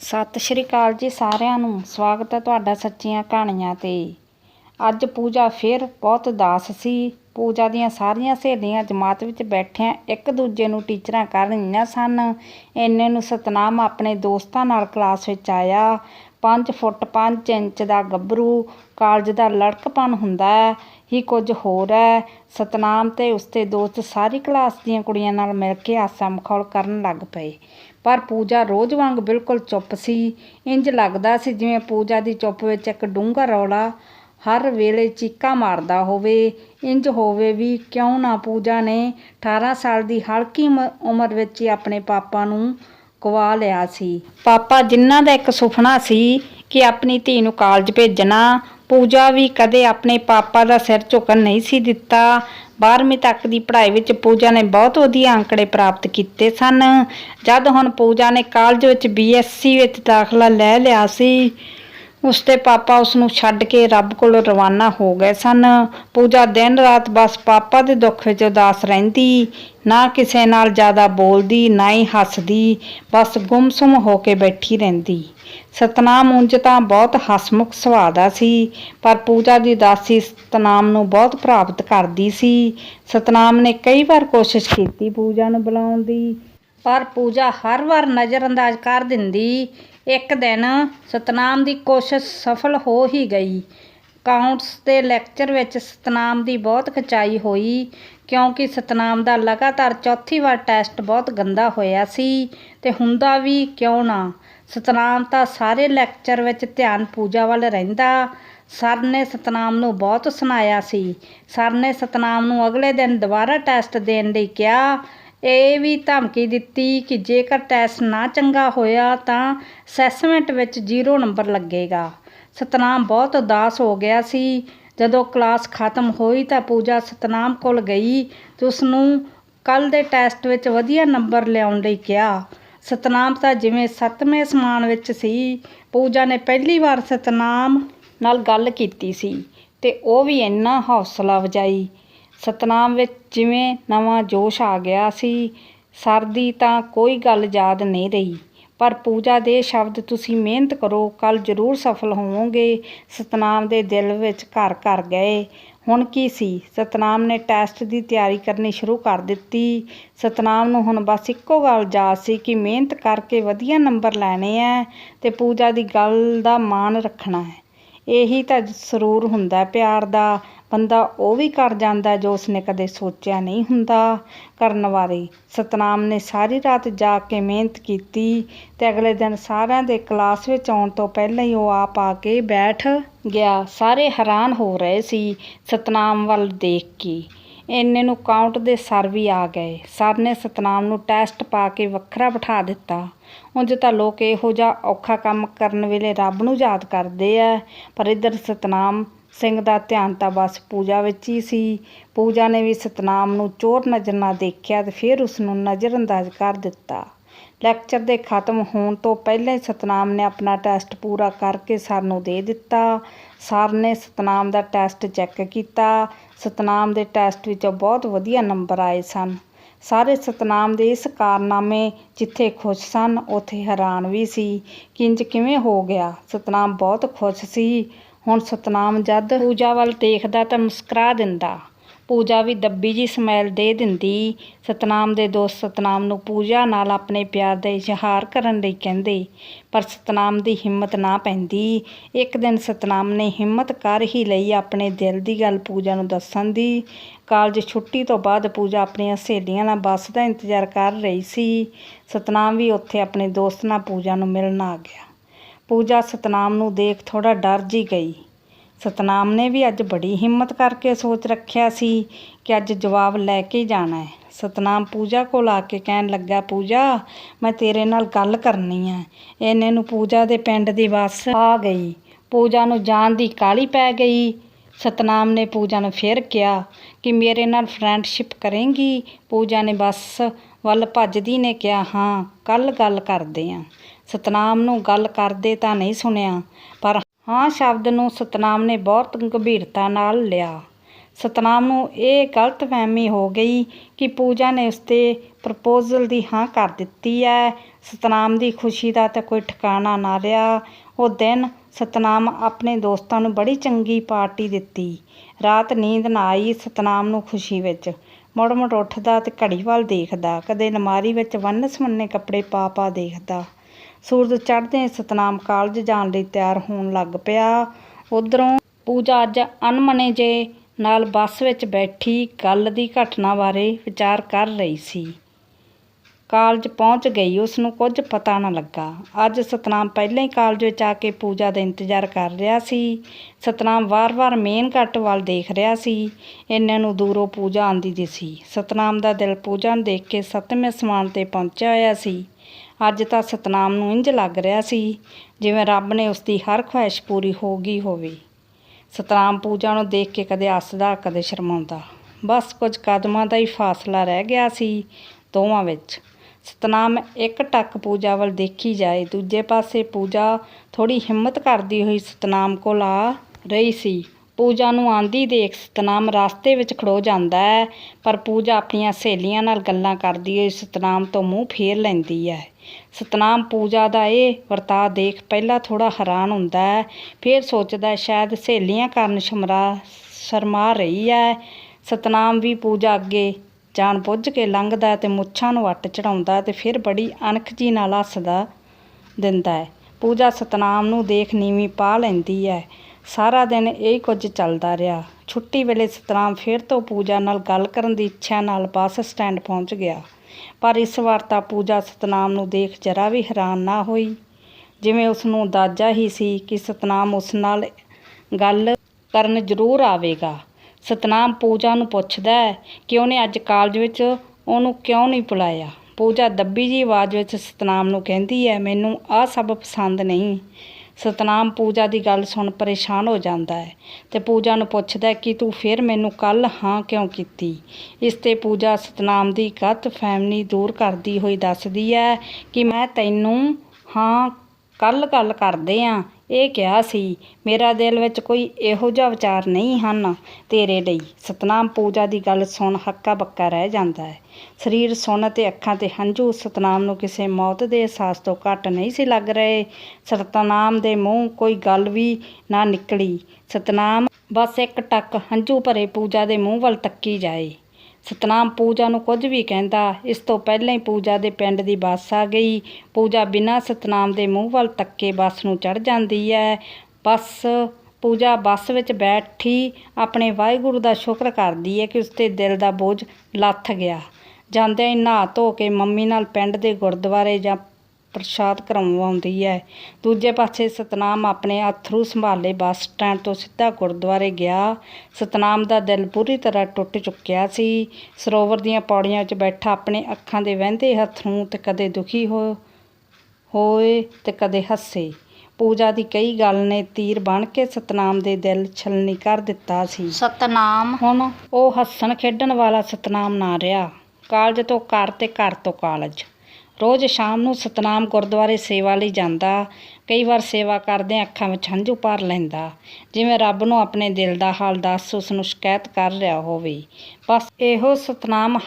ਸਤਿ ਸ਼੍ਰੀ ਅਕਾਲ ਜੀ ਸਾਰਿਆਂ ਨੂੰ। ਸਵਾਗਤ ਹੈ ਤੁਹਾਡਾ ਸੱਚੀਆਂ ਕਹਾਣੀਆਂ ਤੇ। ਅੱਜ ਪੂਜਾ ਫਿਰ ਬਹੁਤ ਉਦਾਸ ਸੀ। ਪੂਜਾ ਦੀਆਂ ਸਾਰੀਆਂ ਸਹੇਲੀਆਂ ਜਮਾਤ ਵਿੱਚ ਬੈਠਿਆਂ ਇੱਕ ਦੂਜੇ ਨੂੰ ਟੀਚਰਾਂ ਕਰ ਰਹੀਆਂ ਸਨ। ਇੰਨੇ ਨੂੰ ਸਤਨਾਮ ਆਪਣੇ ਦੋਸਤਾਂ ਨਾਲ ਕਲਾਸ ਵਿੱਚ ਆਇਆ। 5 ਫੁੱਟ 5 ਇੰਚ ਦਾ ਗੱਭਰੂ, ਕਾਲਜ ਦਾ ਲੜਕਪਨ ਹੁੰਦਾ ਹੀ ਕੁਝ ਹੋਰ ਹੈ। ਸਤਨਾਮ ਤੇ ਉਸਦੇ ਦੋਸਤ ਸਾਰੀ ਕਲਾਸ ਦੀਆਂ ਕੁੜੀਆਂ ਨਾਲ ਮਿਲ ਕੇ ਆਸਾ ਮਖੌਲ ਕਰਨ ਲੱਗ ਪਏ। ਪਰ ਪੂਜਾ ਰੋਜ਼ ਵਾਂਗ ਬਿਲਕੁਲ ਚੁੱਪ ਸੀ। ਇੰਜ ਲੱਗਦਾ ਸੀ ਜਿਵੇਂ ਪੂਜਾ ਦੀ ਚੁੱਪ ਵਿੱਚ ਇੱਕ ਡੂੰਘਾ ਰੌਲਾ ਹਰ ਵੇਲੇ ਚੀਕਾਂ ਮਾਰਦਾ ਹੋਵੇ। ਇੰਜ ਹੋਵੇ ਵੀ ਕਿਉਂ ਨਾ ਪੂਜਾ ਨੇ 18 ਸਾਲ ਦੀ ਹਲਕੀ ਉਮ- ਉਮਰ ਵਿੱਚ ਹੀ ਆਪਣੇ ਪਾਪਾ ਨੂੰ ਗਵਾ ਲਿਆ ਸੀ। ਪਾਪਾ ਜਿਨ੍ਹਾਂ ਦਾ ਇੱਕ ਸੁਪਨਾ ਸੀ ਕਿ ਆਪਣੀ ਧੀ ਨੂੰ ਕਾਲਜ ਭੇਜਣਾ, ਪੂਜਾ ਵੀ ਕਦੇ ਆਪਣੇ ਪਾਪਾ ਦਾ ਸਿਰ ਝੁਕਣ ਨਹੀਂ ਸੀ ਦਿੱਤਾ। 12ਵੀਂ ਤੱਕ ਦੀ ਪੜ੍ਹਾਈ ਵਿੱਚ ਪੂਜਾ ਨੇ ਬਹੁਤ ਵਧੀਆ ਅੰਕੜੇ ਪ੍ਰਾਪਤ ਕੀਤੇ ਸਨ। ਜਦ ਹੁਣ ਪੂਜਾ ਨੇ ਕਾਲਜ ਵਿੱਚ ਬੀਐਸਸੀ ਵਿੱਚ ਦਾਖਲਾ ਲੈ ਲਿਆ ਸੀ ਉਸਦੇ ਪਾਪਾ ਉਸ ਨੂੰ ਛੱਡ ਕੇ ਰੱਬ ਕੋਲ ਰਵਾਨਾ ਹੋ ਗਏ ਸਨ। ਪੂਜਾ ਦਿਨ ਰਾਤ ਬਸ ਪਾਪਾ ਦੇ ਦੁੱਖ ਵਿੱਚ ਉਦਾਸ ਰਹਿੰਦੀ, ਨਾ ਕਿਸੇ ਨਾਲ ਜ਼ਿਆਦਾ ਬੋਲਦੀ, ਨਾ ਹੀ ਹੱਸਦੀ, ਬਸ ਗੁੰਮਸੁੰਮ ਹੋ ਕੇ ਬੈਠੀ ਰਹਿੰਦੀ। ਸਤਨਾਮ ਉਂਝ ਤਾਂ ਬਹੁਤ ਹਸਮੁਖ ਸੁਭਾਅ ਦਾ ਸੀ, ਪਰ ਪੂਜਾ ਦੀ ਉਦਾਸੀ ਸਤਨਾਮ ਨੂੰ ਬਹੁਤ ਪ੍ਰਾਪਤ ਕਰਦੀ ਸੀ। ਸਤਨਾਮ ਨੇ ਕਈ ਵਾਰ ਕੋਸ਼ਿਸ਼ ਕੀਤੀ ਪੂਜਾ ਨੂੰ ਬੁਲਾਉਣ ਦੀ, ਪਰ ਪੂਜਾ ਹਰ ਵਾਰ ਨਜ਼ਰ ਅੰਦਾਜ਼ ਕਰ ਦਿੰਦੀ। ਇੱਕ ਦਿਨ ਸਤਨਾਮ ਦੀ ਕੋਸ਼ਿਸ਼ ਸਫਲ ਹੋ ਹੀ ਗਈ। ਕਾਊਂਟਸ ਦੇ ਲੈਕਚਰ ਵਿੱਚ ਸਤਨਾਮ ਦੀ ਬਹੁਤ ਖਚਾਈ ਹੋਈ, ਕਿਉਂਕਿ ਸਤਨਾਮ ਦਾ ਲਗਾਤਾਰ ਚੌਥੀ ਵਾਰ ਟੈਸਟ ਬਹੁਤ ਗੰਦਾ ਹੋਇਆ ਸੀ ਤੇ ਹੁੰਦਾ ਵੀ ਕਿਉਂ ਨਾ। ਸਤਨਾਮ ਤਾਂ ਸਾਰੇ ਲੈਕਚਰ ਵਿੱਚ ਧਿਆਨ ਪੂਜਾ ਵੱਲ ਰਹਿੰਦਾ। ਸਰ ਨੇ ਸਤਨਾਮ ਨੂੰ ਬਹੁਤ ਸੁਣਾਇਆ ਸੀ। ਸਰ ਨੇ ਸਤਨਾਮ ਨੂੰ ਅਗਲੇ ਦਿਨ ਦੁਬਾਰਾ ਟੈਸਟ ਦੇਣ ਲਈ ਕਿਹਾ ਇਹ ਵੀ ਧਮਕੀ ਦਿੱਤੀ ਕਿ ਜੇਕਰ ਟੈਸਟ ਨਾ ਚੰਗਾ ਹੋਇਆ ਤਾਂ ਅਸੈਸਮੈਂਟ ਵਿੱਚ ਜ਼ੀਰੋ ਨੰਬਰ ਲੱਗੇਗਾ। ਸਤਨਾਮ ਬਹੁਤ ਉਦਾਸ ਹੋ ਗਿਆ ਸੀ। ਜਦੋਂ ਕਲਾਸ ਖਤਮ ਹੋਈ ਤਾਂ ਪੂਜਾ ਸਤਨਾਮ ਕੋਲ ਗਈ। ਤੇ ਉਸ ਨੂੰ ਕੱਲ ਦੇ ਟੈਸਟ ਵਿੱਚ ਵਧੀਆ ਨੰਬਰ ਲਿਆਉਣ ਲਈ ਕਿਹਾ। ਸਤਨਾਮ ਤਾਂ ਜਿਵੇਂ ਸੱਤਵੇਂ ਸਮਾਨ ਵਿੱਚ ਸੀ, ਪੂਜਾ ਨੇ ਪਹਿਲੀ ਵਾਰ ਸਤਨਾਮ ਨਾਲ ਗੱਲ ਕੀਤੀ ਸੀ ਤੇ ਉਹ ਵੀ ਇੰਨਾ ਹੌਸਲਾ ਵਜਾਈ। ਸਤਨਾਮ ਵਿੱਚ ਜਿਵੇਂ ਨਵਾਂ ਜੋਸ਼ ਆ ਗਿਆ ਸੀ ਸਰ ਦੀ ਤਾਂ ਕੋਈ ਗੱਲ ਯਾਦ ਨਹੀਂ ਰਹੀ। ਪਰ ਪੂਜਾ ਦੇ ਸ਼ਬਦ ਤੁਸੀਂ ਮਿਹਨਤ ਕਰੋ ਕੱਲ ਜ਼ਰੂਰ ਸਫਲ ਹੋਵੋਗੇ। ਸਤਨਾਮ ਦੇ ਦਿਲ ਵਿੱਚ ਘਰ ਘਰ ਗਏ। ਹੁਣ ਕੀ ਸੀ? ਸਤਨਾਮ ਨੇ ਟੈਸਟ ਦੀ ਤਿਆਰੀ ਕਰਨੀ ਸ਼ੁਰੂ ਕਰ ਦਿੱਤੀ। ਸਤਨਾਮ ਨੂੰ ਹੁਣ ਬਸ ਇੱਕੋ ਗੱਲ ਯਾਦ ਸੀ ਕਿ ਮਿਹਨਤ ਕਰਕੇ ਵਧੀਆ ਨੰਬਰ ਲੈਣੇ ਐ ਤੇ ਪੂਜਾ ਦੀ ਗੱਲ ਦਾ ਮਾਣ ਰੱਖਣਾ ਹੈ ਇਹੀ ਤਾਂ ਸਰੂਰ ਹੁੰਦਾ ਪਿਆਰ ਦਾ। ਬੰਦਾ ਉਹ ਵੀ ਕਰ ਜਾਂਦਾ ਜੋ ਉਸਨੇ ਕਦੇ ਸੋਚਿਆ ਨਹੀਂ ਹੁੰਦਾ। ਕਰਨ ਬਾਰੇ ਸਤਨਾਮ ਨੇ ਸਾਰੀ ਰਾਤ ਜਾ ਕੇ ਮਿਹਨਤ ਕੀਤੀ ਤੇ ਅਗਲੇ ਦਿਨ ਸਾਰਿਆਂ ਦੇ ਕਲਾਸ ਵਿੱਚ ਆਉਣ ਤੋਂ ਪਹਿਲਾਂ ਹੀ ਉਹ ਆਪ ਆ ਕੇ ਬੈਠ ਗਿਆ। ਸਾਰੇ ਹੈਰਾਨ ਹੋ ਰਹੇ ਸੀ ਸਤਨਾਮ ਵੱਲ ਦੇਖ ਕੇ। ਇੰਨੇ ਨੂੰ ਕਾਊਂਟ ਦੇ ਸਰ ਵੀ ਆ ਗਏ। ਸਰ ਨੇ ਸਤਨਾਮ ਨੂੰ ਟੈਸਟ ਪਾ ਕੇ ਵੱਖਰਾ ਬਿਠਾ ਦਿੱਤਾ। ਉਂਝ ਤਾਂ ਲੋਕ ਇਹੋ ਜਿਹਾ ਔਖਾ ਕੰਮ ਕਰਨ ਵੇਲੇ ਰੱਬ ਨੂੰ ਯਾਦ ਕਰਦੇ ਆ, ਪਰ ਇੱਧਰ ਸਤਨਾਮ ਸਿੰਘ ਦਾ ਧਿਆਨ ਤਾਂ ਬਸ ਪੂਜਾ ਵਿੱਚ ਹੀ ਸੀ। ਪੂਜਾ ਨੇ ਵੀ ਸਤਨਾਮ ਨੂੰ ਚੋਰ ਨਜ਼ਰ ਨਾਲ ਦੇਖਿਆ ਤੇ ਫਿਰ ਉਸ ਨੂੰ ਨਜ਼ਰਅੰਦਾਜ਼ ਕਰ ਦਿੱਤਾ। ਲੈਕਚਰ ਦੇ ਖਤਮ ਹੋਣ ਤੋਂ ਪਹਿਲਾਂ ਹੀ ਸਤਨਾਮ ਨੇ ਆਪਣਾ ਟੈਸਟ ਪੂਰਾ ਕਰਕੇ ਸਰ ਨੂੰ ਦੇ ਦਿੱਤਾ। ਸਰ ਨੇ ਸਤਨਾਮ ਦਾ ਟੈਸਟ ਚੈੱਕ ਕੀਤਾ। ਸਤਨਾਮ ਦੇ ਟੈਸਟ ਵਿੱਚੋਂ ਬਹੁਤ ਵਧੀਆ ਨੰਬਰ ਆਏ ਸਨ। ਸਾਰੇ ਸਤਨਾਮ ਦੇ ਇਸ ਕਾਰਨਾਮੇ ਜਿੱਥੇ ਖੁਸ਼ ਸਨ, ਉੱਥੇ ਹੈਰਾਨ ਵੀ ਸੀ। ਕਿੰਜ ਕਿਵੇਂ ਹੋ ਗਿਆ? ਸਤਨਾਮ ਬਹੁਤ ਖੁਸ਼ ਸੀ। ਹੁਣ ਸਤਨਾਮ ਜਦ ਪੂਜਾ ਵੱਲ ਦੇਖਦਾ ਤਾਂ ਮੁਸਕਰਾ ਦਿੰਦਾ। ਪੂਜਾ ਵੀ ਦੱਬੀ ਜੀ ਸਮੈਲ ਦੇ ਦਿੰਦੀ। ਸਤਨਾਮ ਦੇ ਦੋਸਤ ਸਤਨਾਮ ਨੂੰ ਪੂਜਾ ਨਾਲ ਆਪਣੇ ਪਿਆਰ ਦਾ ਇਜ਼ਹਾਰ ਕਰਨ ਲਈ ਕਹਿੰਦੇ, ਪਰ ਸਤਨਾਮ ਦੀ ਹਿੰਮਤ ਨਾ ਪੈਂਦੀ। ਇੱਕ ਦਿਨ ਸਤਨਾਮ ਨੇ ਹਿੰਮਤ ਕਰ ਹੀ ਲਈ ਆਪਣੇ ਦਿਲ ਦੀ ਗੱਲ ਪੂਜਾ ਨੂੰ ਦੱਸਣ ਦੀ। ਕਾਲਜ ਛੁੱਟੀ ਤੋਂ ਬਾਅਦ ਪੂਜਾ ਆਪਣੀਆਂ ਸਹੇਲੀਆਂ ਨਾਲ ਬੱਸ ਦਾ ਇੰਤਜ਼ਾਰ ਕਰ ਰਹੀ ਸੀ। ਸਤਨਾਮ ਵੀ ਉੱਥੇ ਆਪਣੇ ਦੋਸਤ ਨਾਲ ਪੂਜਾ ਨੂੰ ਮਿਲਣ ਆ ਗਿਆ। ਪੂਜਾ ਸਤਨਾਮ ਨੂੰ ਦੇਖ ਥੋੜਾ ਡਰ ਜੀ ਗਈ। ਸਤਨਾਮ ਨੇ ਵੀ ਅੱਜ ਬੜੀ ਹਿੰਮਤ ਕਰਕੇ ਸੋਚ ਰੱਖਿਆ ਸੀ ਕਿ ਅੱਜ ਜਵਾਬ ਲੈ ਕੇ ਜਾਣਾ ਹੈ। ਸਤਨਾਮ ਪੂਜਾ ਕੋਲ ਆ ਕੇ ਕਹਿਣ ਲੱਗਾ, ਪੂਜਾ, ਮੈਂ ਤੇਰੇ ਨਾਲ ਗੱਲ ਕਰਨੀ ਹੈ। ਇਹਨੇ ਨੂੰ ਪੂਜਾ ਦੇ ਪਿੰਡ ਦੀ ਬੱਸ ਆ ਗਈ। ਪੂਜਾ ਨੂੰ ਜਾਣ ਦੀ ਕਾਹਲੀ ਪੈ ਗਈ। ਸਤਨਾਮ ਨੇ ਪੂਜਾ ਨੂੰ ਫਿਰ ਕਿਹਾ ਕਿ ਮੇਰੇ ਨਾਲ ਫਰੈਂਡਸ਼ਿਪ ਕਰੇਂਗੀ। ਪੂਜਾ ਨੇ ਬੱਸ ਵੱਲ ਭੱਜਦੀ ਨੇ ਕਿਹਾ, ਹਾਂ ਕੱਲ ਗੱਲ ਕਰਦੇ ਆਂ। ਸਤਨਾਮ ਨੂੰ ਗੱਲ ਕਰਦੇ ਤਾਂ ਨਹੀਂ ਸੁਣਿਆ, ਪਰ ਹਾਂ ਸ਼ਬਦ ਨੂੰ ਸਤਨਾਮ ਨੇ ਬਹੁਤ ਗੰਭੀਰਤਾ ਨਾਲ ਲਿਆ। ਸਤਨਾਮ ਨੂੰ ਇਹ ਗਲਤਫਹਿਮੀ ਹੋ ਗਈ ਕਿ ਪੂਜਾ ਨੇ ਉਸਤੇ ਪ੍ਰਪੋਜ਼ਲ ਦੀ ਹਾਂ ਕਰ ਦਿੱਤੀ ਹੈ ਸਤਨਾਮ ਦੀ ਖੁਸ਼ੀ ਦਾ ਤਾਂ ਕੋਈ ਠਿਕਾਣਾ ਨਾ ਰਿਹਾ। ਉਹ ਦਿਨ ਸਤਨਾਮ ਆਪਣੇ ਦੋਸਤਾਂ ਨੂੰ ਬੜੀ ਚੰਗੀ ਪਾਰਟੀ ਦਿੱਤੀ। ਰਾਤ ਨੀਂਦ ਨਾ ਆਈ ਸਤਨਾਮ ਨੂੰ ਖੁਸ਼ੀ ਵਿੱਚ। ਮੁੜ ਮੁੜ ਉੱਠਦਾ ਤੇ ਘੜੀ ਵੱਲ ਦੇਖਦਾ, ਕਦੇ ਨਮਾਰੀ ਵਿੱਚ ਵੰਨ ਸੁਵੰਨੇ ਕੱਪੜੇ ਪਾ ਪਾ ਦੇਖਦਾ। ਸੂਰਜ ਚੜ੍ਹਦਿਆਂ ਸਤਨਾਮ ਕਾਲਜ ਜਾਣ ਲਈ ਤਿਆਰ ਹੋਣ ਲੱਗ ਪਿਆ। ਉਧਰੋਂ ਪੂਜਾ ਅੱਜ ਅਨਮਨੇ ਜੇ ਨਾਲ ਬੱਸ ਵਿੱਚ ਬੈਠੀ ਗੱਲ ਦੀ ਘਟਨਾ ਬਾਰੇ ਵਿਚਾਰ ਕਰ ਰਹੀ ਸੀ। ਕਾਲਜ ਪਹੁੰਚ ਗਈ ਉਸ ਨੂੰ ਕੁਝ ਪਤਾ ਨਾ ਲੱਗਾ। ਅੱਜ ਸਤਨਾਮ ਪਹਿਲਾਂ ਹੀ ਕਾਲਜ ਵਿੱਚ ਆ ਕੇ ਪੂਜਾ ਦਾ ਇੰਤਜ਼ਾਰ ਕਰ ਰਿਹਾ ਸੀ। ਸਤਨਾਮ ਵਾਰ-ਵਾਰ ਮੇਨ ਘੱਟ ਵੱਲ ਦੇਖ ਰਿਹਾ ਸੀ। ਇਹਨਾਂ ਨੂੰ ਦੂਰੋਂ ਪੂਜਾ ਆਂਦੀ ਸੀ ਸਤਨਾਮ ਦਾ ਦਿਲ ਪੂਜਾ ਨੂੰ ਦੇਖ ਕੇ ਸੱਤਵੇਂ ਸਮਾਨ ਤੇ ਪਹੁੰਚਿਆ ਹੋਇਆ ਸੀ। ਅੱਜ ਤਾਂ ਸਤਨਾਮ ਨੂੰ ਇੰਜ ਲੱਗ ਰਿਹਾ ਸੀ ਜਿਵੇਂ ਰੱਬ ਨੇ ਉਸ ਦੀ ਹਰ ਖੁਆਇਸ਼ ਪੂਰੀ ਹੋ ਗਈ ਹੋਵੇ। ਸਤਨਾਮ ਪੂਜਾ ਨੂੰ ਦੇਖ ਕੇ ਕਦੇ ਹੱਸਦਾ, ਕਦੇ ਸ਼ਰਮਾਉਂਦਾ। ਬਸ ਕੁਝ ਕਦਮਾਂ ਦਾ ਹੀ ਫਾਸਲਾ ਰਹਿ ਗਿਆ ਸੀ ਦੋਵਾਂ ਵਿੱਚ। ਸਤਨਾਮ ਇੱਕ ਟੱਕ ਪੂਜਾ ਵੱਲ ਦੇਖੀ ਜਾਏ, ਦੂਜੇ ਪਾਸੇ ਪੂਜਾ ਥੋੜੀ ਹਿੰਮਤ ਕਰਦੀ ਹੋਈ ਸਤਨਾਮ ਕੋਲ ਆ ਰਹੀ ਸੀ। ਪੂਜਾ ਨੂੰ ਆਂਦੀ ਦੇਖ ਸਤਨਾਮ ਰਸਤੇ ਵਿੱਚ ਖੜੋ ਜਾਂਦਾ ਹੈ, ਪਰ ਪੂਜਾ ਆਪਣੀਆਂ ਸਹੇਲੀਆਂ ਨਾਲ ਗੱਲਾਂ ਕਰਦੀ ਹੋਈ ਸਤਨਾਮ ਤੋਂ ਮੂੰਹ ਫੇਰ ਲੈਂਦੀ ਹੈ। ਸਤਨਾਮ ਪੂਜਾ ਦਾ ਇਹ ਵਰਤਾਅ ਦੇਖ ਪਹਿਲਾਂ ਥੋੜਾ ਹੈਰਾਨ ਹੁੰਦਾ ਹੈ, ਫਿਰ ਸੋਚਦਾ ਹੈ ਸ਼ਾਇਦ ਸਹੇਲੀਆਂ ਕਾਰਨ ਸ਼ਮਰਾ ਸ਼ਰਮਾ ਰਹੀ ਹੈ। ਸਤਨਾਮ ਵੀ ਪੂਜਾ ਅੱਗੇ ਜਾਣ ਬੁੱਝ ਕੇ ਲੰਘਦਾ ਹੈ ਤੇ ਮੁੱਛਾਂ ਨੂੰ ਵੱਟ ਚੜਾਉਂਦਾ ਤੇ ਫਿਰ ਬੜੀ ਅਣਖ ਜੀ ਨਾਲ ਹੱਸਦਾ ਦਿੰਦਾ ਹੈ। ਪੂਜਾ ਸਤਨਾਮ ਨੂੰ ਦੇਖ ਨੀਵੀਂ ਪਾ ਲੈਂਦੀ ਹੈ। ਸਾਰਾ ਦਿਨ ਇਹੀ ਕੁਝ ਚੱਲਦਾ ਰਿਹਾ। ਛੁੱਟੀ ਵੇਲੇ ਸਤਨਾਮ ਫਿਰ ਤੋਂ ਪੂਜਾ ਨਾਲ ਗੱਲ ਕਰਨ ਦੀ ਇੱਛਾ ਨਾਲ ਬੱਸ ਸਟੈਂਡ ਪਹੁੰਚ ਗਿਆ। ਪਰ ਇਸ ਵਾਰ ਤਾਂ ਪੂਜਾ ਸਤਨਾਮ ਨੂੰ ਦੇਖ ਜਰਾ ਵੀ ਹੈਰਾਨ ਨਾ ਹੋਈ। ਜਿਵੇਂ ਉਸ ਨੂੰ ਅੰਦਾਜ਼ਾ ਹੀ ਸੀ ਕਿ ਸਤਨਾਮ ਉਸ ਨਾਲ ਗੱਲ ਕਰਨ ਜ਼ਰੂਰ ਆਵੇਗਾ। ਸਤਨਾਮ ਪੂਜਾ ਨੂੰ ਪੁੱਛਦਾ ਹੈ ਕਿ ਉਹਨੇ ਅੱਜ ਕਾਲਜ ਵਿੱਚ ਉਹਨੂੰ ਕਿਉਂ ਨਹੀਂ ਬੁਲਾਇਆ? ਪੂਜਾ ਦੱਬੀ ਜੀ ਆਵਾਜ਼ ਵਿੱਚ ਸਤਨਾਮ ਨੂੰ ਕਹਿੰਦੀ ਹੈ, ਮੈਨੂੰ ਆਹ ਸਭ ਪਸੰਦ ਨਹੀਂ। ਸਤਨਾਮ ਪੂਜਾ ਦੀ ਗੱਲ ਸੁਣ ਪਰੇਸ਼ਾਨ ਹੋ ਜਾਂਦਾ ਹੈ ਤੇ ਪੂਜਾ ਨੂੰ ਪੁੱਛਦਾ ਕਿ ਤੂੰ ਫਿਰ ਮੈਨੂੰ ਕੱਲ ਹਾਂ ਕਿਉਂ ਕੀਤੀ? ਇਸ ਤੇ ਪੂਜਾ ਸਤਨਾਮ ਦੀ ਗਲਤ ਫਹਿਮੀ ਦੂਰ ਕਰਦੀ ਹੋਈ ਦੱਸਦੀ ਹੈ ਕਿ ਮੈਂ ਤੈਨੂੰ ਹਾਂ ਕੱਲ ਗੱਲ ਕਰਦੇ ਆਂ। ਇਹ ਕਿਹਾ ਸੀ, ਮੇਰਾ ਦਿਲ ਵਿੱਚ ਕੋਈ ਇਹੋ ਜਿਹਾ ਵਿਚਾਰ ਨਹੀਂ ਹਨ ਤੇਰੇ ਲਈ। ਸਤਨਾਮ ਪੂਜਾ ਦੀ ਗੱਲ ਸੁਣ ਹੱਕਾ ਬੱਕਾ ਰਹਿ ਜਾਂਦਾ ਹੈ। ਸਰੀਰ ਸੁਣ ਤੇ ਅੱਖਾਂ ਤੇ ਹੰਝੂ ਸਤਨਾਮ ਨੂੰ ਕਿਸੇ ਮੌਤ ਦੇ ਅਹਿਸਾਸ ਤੋਂ ਘੱਟ ਨਹੀਂ ਸੀ ਲੱਗ ਰਹੇ। ਸਤਨਾਮ ਦੇ ਮੂੰਹ ਕੋਈ ਗੱਲ ਵੀ ਨਾ ਨਿਕਲੀ। ਸਤਨਾਮ ਬਸ ਇੱਕ ਟੱਕ ਹੰਝੂ ਭਰੇ ਪੂਜਾ ਦੇ ਮੂੰਹ ਵੱਲ ਤੱਕੀ ਜਾਏ। ਸਤਨਾਮ ਪੂਜਾ ਨੂੰ ਕੁਝ ਵੀ ਕਹਿੰਦਾ, ਇਸ ਤੋਂ ਪਹਿਲਾਂ ਹੀ ਪੂਜਾ ਦੇ ਪਿੰਡ ਦੀ ਬੱਸ ਆ ਗਈ। ਪੂਜਾ ਬਿਨਾਂ ਸਤਨਾਮ ਦੇ ਮੂੰਹ ਵੱਲ ਤੱਕੇ ਬੱਸ ਨੂੰ ਚੜ ਜਾਂਦੀ ਹੈ। ਬੱਸ, ਪੂਜਾ ਬੱਸ ਵਿੱਚ ਬੈਠੀ ਆਪਣੇ ਵਾਹਿਗੁਰੂ ਦਾ ਸ਼ੁਕਰ ਕਰਦੀ ਹੈ ਕਿ ਉਸਦੇ ਦਿਲ ਦਾ ਬੋਝ ਲੱਥ ਗਿਆ। ਜਾਂਦਿਆਂ ਹੀ ਨਹਾ ਧੋ ਕੇ ਮੰਮੀ ਨਾਲ ਪਿੰਡ ਦੇ ਗੁਰਦੁਆਰੇ ਜਾਂ ਪ੍ਰਸ਼ਾਦ ਕਰਵਾਉਂਦੀ ਹੈ। ਦੂਜੇ ਪਾਸੇ ਸਤਨਾਮ ਆਪਣੇ ਅਥਰੂ ਸੰਭਾਲੇ ਬੱਸ ਸਟੈਂਡ ਤੋਂ ਸਿੱਧਾ ਗੁਰਦੁਆਰੇ ਗਿਆ। ਸਤਨਾਮ ਦਾ ਦਿਲ ਪੂਰੀ ਤਰ੍ਹਾਂ ਟੁੱਟ ਚੁੱਕਿਆ ਸੀ। ਸਰੋਵਰ ਦੀਆਂ ਪੌੜੀਆਂ ਵਿੱਚ ਬੈਠਾ ਆਪਣੇ ਅੱਖਾਂ ਦੇ ਵਹਿੰਦੇ ਹੱਥੋਂ ਤੇ ਕਦੇ ਦੁਖੀ ਹੋ ਹੋਏ ਤੇ ਕਦੇ ਹੱਸੇ। ਪੂਜਾ ਦੀ ਕਈ ਗੱਲ ਨੇ ਤੀਰ ਬਣ ਕੇ ਸਤਨਾਮ ਦੇ ਦਿਲ ਛਲਨੀ ਕਰ ਦਿੱਤਾ ਸੀ। ਸਤਨਾਮ। ਹੁਣ ਉਹ ਹੱਸਣ ਖੇਡਣ ਵਾਲਾ ਸਤਨਾਮ ਨਾ ਰਿਹਾ। ਕਾਲਜ ਤੋਂ ਘਰ ਤੇ ਘਰ ਤੋਂ ਕਾਲਜ। ਰੋਜ਼ ਸ਼ਾਮ ਨੂੰ ਸਤਨਾਮ ਗੁਰਦੁਆਰੇ ਸੇਵਾ ਲਈ ਜਾਂਦਾ, ਕਈ ਵਾਰ ਸੇਵਾ ਕਰਦੇ ਅੱਖਾਂ ਵਿੱਚ ਹੰਝੂ ਭਰ ਲੈਂਦਾ। ਜਿਵੇਂ ਰੱਬ ਨੂੰ ਆਪਣੇ ਦਿਲ ਦਾ ਹਾਲ ਦੱਸ ਉਸ ਨੂੰ ਸ਼ਿਕਾਇਤ ਕਰ ਰਿਹਾ ਹੋਵੇ। ਬਸ ਇਹੋ ਸਤਨਾਮ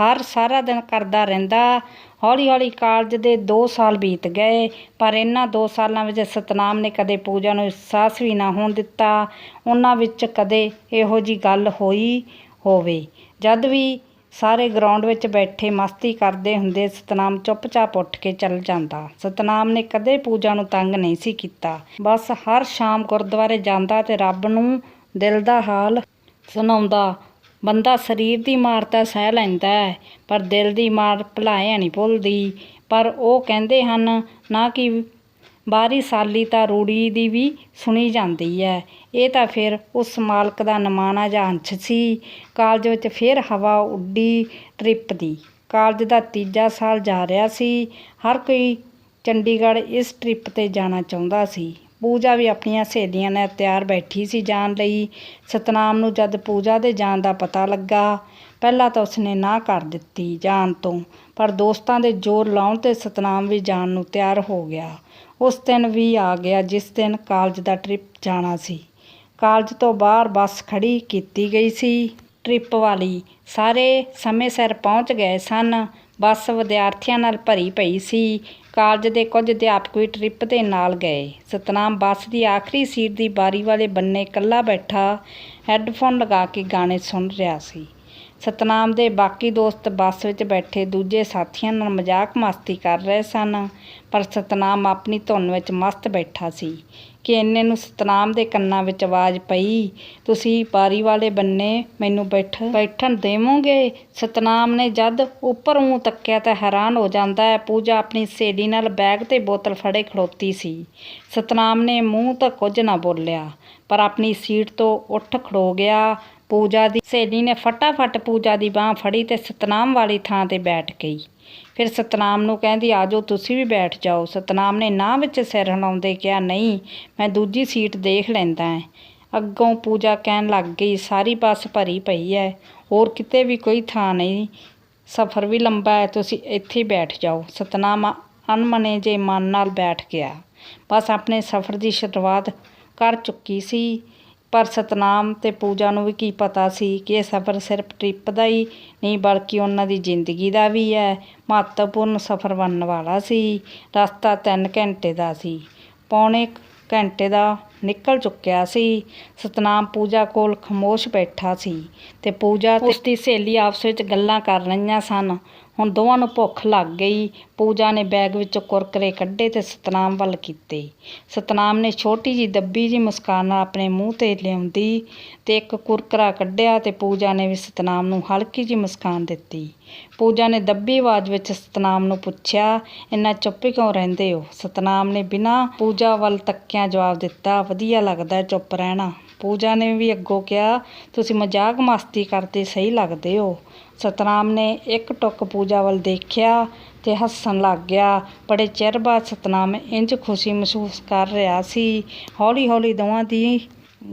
ਹਰ ਸਾਰਾ ਦਿਨ ਕਰਦਾ ਰਹਿੰਦਾ। ਹੌਲੀ ਹੌਲੀ ਕਾਲਜ ਦੇ 2 ਸਾਲ ਬੀਤ ਗਏ, ਪਰ ਇਹਨਾਂ 2 ਸਾਲਾਂ ਵਿੱਚ ਸਤਨਾਮ ਨੇ ਕਦੇ ਪੂਜਾ ਨੂੰ ਅਹਿਸਾਸ ਵੀ ਨਾ ਹੋਣ ਦਿੱਤਾ। ਉਹਨਾਂ ਵਿੱਚ ਕਦੇ ਇਹੋ ਜੀ ਗੱਲ ਹੋਈ ਹੋਵੇ। ਜਦ ਵੀ ਸਾਰੇ ਗਰਾਊਂਡ ਵਿੱਚ ਬੈਠੇ ਮਸਤੀ ਕਰਦੇ ਹੁੰਦੇ ਸਤਨਾਮ ਚੁੱਪਚਾਪ ਉੱਠ ਕੇ ਚੱਲ ਜਾਂਦਾ। ਸਤਨਾਮ ਨੇ ਕਦੇ ਪੂਜਾ ਨੂੰ ਤੰਗ ਨਹੀਂ ਸੀ ਕੀਤਾ। ਬਸ ਹਰ ਸ਼ਾਮ ਗੁਰਦੁਆਰੇ ਜਾਂਦਾ ਤੇ ਰੱਬ ਨੂੰ ਦਿਲ ਦਾ ਹਾਲ ਸੁਣਾਉਂਦਾ। ਬੰਦਾ ਸਰੀਰ ਦੀ ਮਾਰ ਤਾਂ ਸਹਿ ਲੈਂਦਾ ਹੈ, ਪਰ ਦਿਲ ਦੀ ਮਾਰ ਭੁਲਾਇਆ ਨਹੀਂ ਭੁੱਲਦੀ। ਪਰ ਉਹ ਕਹਿੰਦੇ ਹਨ, ਨਾ ਕਿ ਬਾਹਰੀ ਸਾਲੀ ਤਾਂ ਰੂੜੀ ਦੀ ਵੀ ਸੁਣੀ ਜਾਂਦੀ ਹੈ ਇਹ ਤਾਂ ਫਿਰ ਉਸ ਮਾਲਕ ਦਾ ਨਮਾਣਾ ਜਾਂ ਅੰਸ਼ ਸੀ। ਕਾਲਜ ਵਿੱਚ ਫਿਰ ਹਵਾ ਉੱਡੀ ਟ੍ਰਿਪ ਦੀ ਕਾਲਜ ਦਾ ਤੀਜਾ ਸਾਲ ਜਾ ਰਿਹਾ ਸੀ। ਹਰ ਕੋਈ ਚੰਡੀਗੜ੍ਹ ਇਸ ਟ੍ਰਿਪ ਤੇ ਜਾਣਾ ਚਾਹੁੰਦਾ ਸੀ। ਪੂਜਾ ਵੀ ਆਪਣੀਆਂ ਸਹੇਲੀਆਂ ਨਾਲ ਤਿਆਰ ਬੈਠੀ ਸੀ ਜਾਣ ਲਈ। ਸਤਨਾਮ ਨੂੰ ਜਦ ਪੂਜਾ ਦੇ ਜਾਣ ਦਾ ਪਤਾ ਲੱਗਾ, ਪਹਿਲਾਂ ਤਾਂ ਉਸਨੇ ਨਾ ਕਰ ਦਿੱਤੀ ਜਾਣ ਤੋਂ। ਪਰ ਦੋਸਤਾਂ ਦੇ ਜ਼ੋਰ ਲਾਉਣ ਤੇ ਸਤਨਾਮ ਵੀ ਜਾਣ ਨੂੰ ਤਿਆਰ ਹੋ ਗਿਆ। ਉਸ ਦਿਨ ਵੀ ਆ ਗਿਆ ਜਿਸ ਦਿਨ ਕਾਲਜ ਦਾ ਟ੍ਰਿਪ ਜਾਣਾ ਸੀ। ਕਾਲਜ ਤੋਂ ਬਾਹਰ ਬੱਸ ਖੜੀ ਕੀਤੀ ਗਈ ਸੀ। ਟ੍ਰਿਪ ਵਾਲੀ ਸਾਰੇ ਸਮੇਂ ਸਿਰ ਪਹੁੰਚ ਗਏ ਸਨ। ਬੱਸ ਵਿਦਿਆਰਥੀਆਂ ਨਾਲ ਭਰੀ ਪਈ ਸੀ। ਕਾਲਜ ਦੇ ਕੁਝ ਅਧਿਆਪਕ ਵੀ ਟ੍ਰਿਪ ਦੇ ਨਾਲ ਗਏ। ਸਤਨਾਮ ਬੱਸ ਦੀ ਆਖਰੀ ਸੀਟ ਦੀ ਬਾਰੀ ਵਾਲੇ ਬੰਨੇ ਇਕੱਲਾ ਬੈਠਾ ਹੈੱਡਫੋਨ ਲਗਾ ਕੇ ਗਾਣੇ ਸੁਣ ਰਿਹਾ ਸੀ। ਸਤਨਾਮ ਦੇ ਬਾਕੀ ਦੋਸਤ ਬੱਸ ਵਿੱਚ ਬੈਠੇ ਦੂਜੇ ਸਾਥੀਆਂ ਨਾਲ ਮਜ਼ਾਕ ਮਸਤੀ ਕਰ ਰਹੇ ਸਨ, ਪਰ ਸਤਨਾਮ ਆਪਣੀ ਧੁਨ ਵਿੱਚ ਮਸਤ ਬੈਠਾ ਸੀ ਕਿ ਇੰਨੇ ਨੂੰ ਸਤਨਾਮ ਦੇ ਕੰਨਾਂ ਵਿੱਚ ਆਵਾਜ਼ ਪਈ, ਤੁਸੀਂ ਪਾਰੀ ਵਾਲੇ ਬੰਨੇ ਮੈਨੂੰ ਬੈਠ, ਬੈਠਣ ਦੇਵੋਗੇ? ਸਤਨਾਮ ਨੇ ਜਦ ਉੱਪਰ ਨੂੰ ਤੱਕਿਆ ਤਾਂ ਹੈਰਾਨ ਹੋ ਜਾਂਦਾ ਹੈ, ਪੂਜਾ ਆਪਣੀ ਸਹੇਲੀ ਨਾਲ ਬੈਗ ਤੇ ਬੋਤਲ ਫੜੇ ਖੜੋਤੀ ਸੀ। ਸਤਨਾਮ ਨੇ ਮੂੰਹ ਤਾਂ ਕੁਝ ਨਾ ਬੋਲਿਆ, ਪਰ ਆਪਣੀ ਸੀਟ ਤੋਂ ਉੱਠ ਖੜੋ ਗਿਆ ਪੂਜਾ ਦੀ, ਸਹੇਲੀ ਨੇ ਫਟਾਫਟ ਪੂਜਾ ਦੀ ਬਾਹ ਫੜੀ ਤੇ ਸਤਨਾਮ ਵਾਲੀ ਥਾਂ ਤੇ ਬੈਠ ਗਈ। ਫਿਰ ਸਤਨਾਮ ਨੂੰ ਕਹਿੰਦੀ, ਆਜੋ, ਤੁਸੀਂ ਵੀ ਬੈਠ ਜਾਓ। ਸਤਨਾਮ ਨੇ ਨਾ ਵਿੱਚ ਸਿਰ ਹਿਲਾਉਂਦੇ ਕਿਹਾ, ਨਹੀਂ, ਮੈਂ ਦੂਜੀ ਸੀਟ ਦੇਖ ਲੈਂਦਾ ਹੈ ਅੱਗੋਂ ਪੂਜਾ ਕਹਿਣ ਲੱਗ ਗਈ, ਸਾਰੀ ਬੱਸ ਭਰੀ ਪਈ ਹੈ ਹੋਰ ਕਿਤੇ ਵੀ ਕੋਈ ਥਾਂ ਨਹੀਂ। ਸਫ਼ਰ ਵੀ ਲੰਬਾ ਹੈ ਤੁਸੀਂ ਇੱਥੇ ਬੈਠ ਜਾਓ। ਸਤਨਾਮ ਅਨਮਨੇ ਜੇ ਮਨ ਨਾਲ ਬੈਠ ਗਿਆ। ਬਸ ਆਪਣੇ ਸਫ਼ਰ ਦੀ ਸ਼ੁਰੂਆਤ ਕਰ ਚੁੱਕੀ ਸੀ। ਪਰ ਸਤਨਾਮ ਤੇ ਪੂਜਾ ਨੂੰ ਵੀ ਕੀ ਪਤਾ ਸੀ ਕਿ ਇਹ ਸਫ਼ਰ ਸਿਰਫ ਟ੍ਰਿਪ ਦਾ ਹੀ ਨਹੀਂ, ਬਲਕਿ ਉਹਨਾਂ ਦੀ ਜ਼ਿੰਦਗੀ ਦਾ ਵੀ ਹੈ। ਮਹੱਤਵਪੂਰਨ ਸਫ਼ਰ ਬਣਨ ਵਾਲਾ ਸੀ। ਰਸਤਾ 3 ਘੰਟੇ ਦਾ ਸੀ। ਪੌਣੇ ਘੰਟੇ ਦਾ ਨਿਕਲ ਚੁੱਕਿਆ ਸੀ। ਸਤਨਾਮ ਪੂਜਾ ਕੋਲ ਖਮੋਸ਼ ਬੈਠਾ ਸੀ ਤੇ ਪੂਜਾ ਤੇ ਉਸਦੀ ਸਹੇਲੀ ਆਪਸ ਵਿੱਚ ਗੱਲਾਂ ਕਰ ਰਹੀਆਂ ਸਨ। ਹੁਣ ਦੋਵਾਂ ਨੂੰ ਭੁੱਖ ਲੱਗ ਗਈ। ਪੂਜਾ ਨੇ ਬੈਗ ਵਿੱਚੋਂ ਕੁਰਕਰੇ ਕੱਢੇ ਤੇ ਸਤਨਾਮ ਵੱਲ ਕੀਤੇ। ਸਤਨਾਮ ਨੇ ਛੋਟੀ ਜੀ ਦੱਬੀ ਜੀ ਮੁਸਕਾਨ ਨਾਲ ਆਪਣੇ ਮੂੰਹ ਤੇ ਲਿਆਉਂਦੀ ਤੇ ਇੱਕ ਕੁਰਕਰਾ ਕੱਢਿਆ ਤੇ ਪੂਜਾ ਨੇ ਵੀ ਸਤਨਾਮ ਨੂੰ ਹਲਕੀ ਜੀ ਮੁਸਕਾਨ ਦਿੱਤੀ। ਪੂਜਾ ਨੇ ਦੱਬੀ ਆਵਾਜ਼ ਵਿੱਚ ਸਤਨਾਮ ਨੂੰ ਪੁੱਛਿਆ ਇੰਨਾ ਚੁੱਪ ਕਿਉਂ ਰਹਿੰਦੇ ਹੋ? ਸਤਨਾਮ ਨੇ ਬਿਨਾਂ ਪੂਜਾ ਵੱਲ ਤੱਕਿਆਂ ਜਵਾਬ ਦਿੱਤਾ ਵਧੀਆ ਲੱਗਦਾ ਚੁੱਪ ਰਹਿਣਾ। ਪੂਜਾ ਨੇ ਵੀ ਅੱਗੋਂ ਕਿਹਾ, ਤੁਸੀਂ ਮਜ਼ਾਕ ਮਸਤੀ ਕਰਦੇ, ਸਹੀ ਲੱਗਦੇ ਹੋ। ਸਤਨਾਮ ਨੇ ਇੱਕ ਟੁੱਕ ਪੂਜਾ ਵੱਲ ਦੇਖਿਆ ਤੇ ਹੱਸਣ ਲੱਗ ਗਿਆ। ਬੜੇ ਚਿਰ ਬਾਅਦ ਸਤਨਾਮ ਇੰਜ ਖੁਸ਼ੀ ਮਹਿਸੂਸ ਕਰ ਰਿਹਾ ਸੀ। ਹੌਲੀ ਹੌਲੀ ਦੋਵਾਂ ਦੀ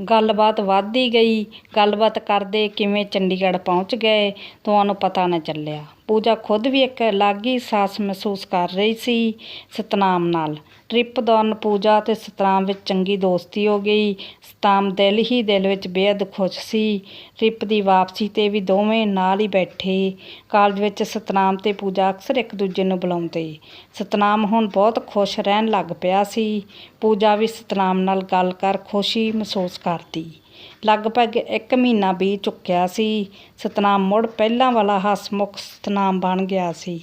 ਗੱਲਬਾਤ ਵੱਧਦੀ ਗਈ। ਗੱਲਬਾਤ ਕਰਦੇ ਕਿਵੇਂ ਚੰਡੀਗੜ੍ਹ ਪਹੁੰਚ ਗਏ, ਦੋਵਾਂ ਨੂੰ ਪਤਾ ਨਾ ਚੱਲਿਆ। ਪੂਜਾ ਖੁਦ ਵੀ ਇੱਕ ਅਲੱਗ ਹੀ ਸਾਹਸ ਮਹਿਸੂਸ ਕਰ ਰਹੀ ਸੀ ਸਤਨਾਮ ਨਾਲ। ਟ੍ਰਿਪ ਦੌਰਾਨ ਪੂਜਾ ਤੇ ਸਤਨਾਮ ਵਿੱਚ ਚੰਗੀ ਦੋਸਤੀ ਹੋ ਗਈ। ਸਤਨਾਮ ਦਿਲ ਹੀ ਦਿਲ ਵਿੱਚ ਬੇਹੱਦ ਖੁਸ਼ ਸੀ। ਟ੍ਰਿਪ ਦੀ ਵਾਪਸੀ ਤੇ ਵੀ ਦੋਵੇਂ ਨਾਲ ਹੀ ਬੈਠੇ। ਕਾਲਜ ਵਿੱਚ ਸਤਨਾਮ ਤੇ ਪੂਜਾ ਅਕਸਰ ਇੱਕ ਦੂਜੇ ਨੂੰ ਬੁਲਾਉਂਦੇ। ਸਤਨਾਮ ਹੁਣ ਬਹੁਤ ਖੁਸ਼ ਰਹਿਣ ਲੱਗ ਪਿਆ ਸੀ। ਪੂਜਾ ਵੀ ਸਤਨਾਮ ਨਾਲ ਗੱਲ ਕਰ ਖੁਸ਼ੀ ਮਹਿਸੂਸ ਕਰਦੀ। ਲਗਭਗ ਇੱਕ ਮਹੀਨਾ ਬੀਤ ਚੁੱਕਿਆ ਸੀ। ਸਤਨਾਮ ਮੁੜ ਪਹਿਲਾਂ ਵਾਲਾ ਹਸਮੁਖ ਸਤਨਾਮ ਬਣ ਗਿਆ ਸੀ।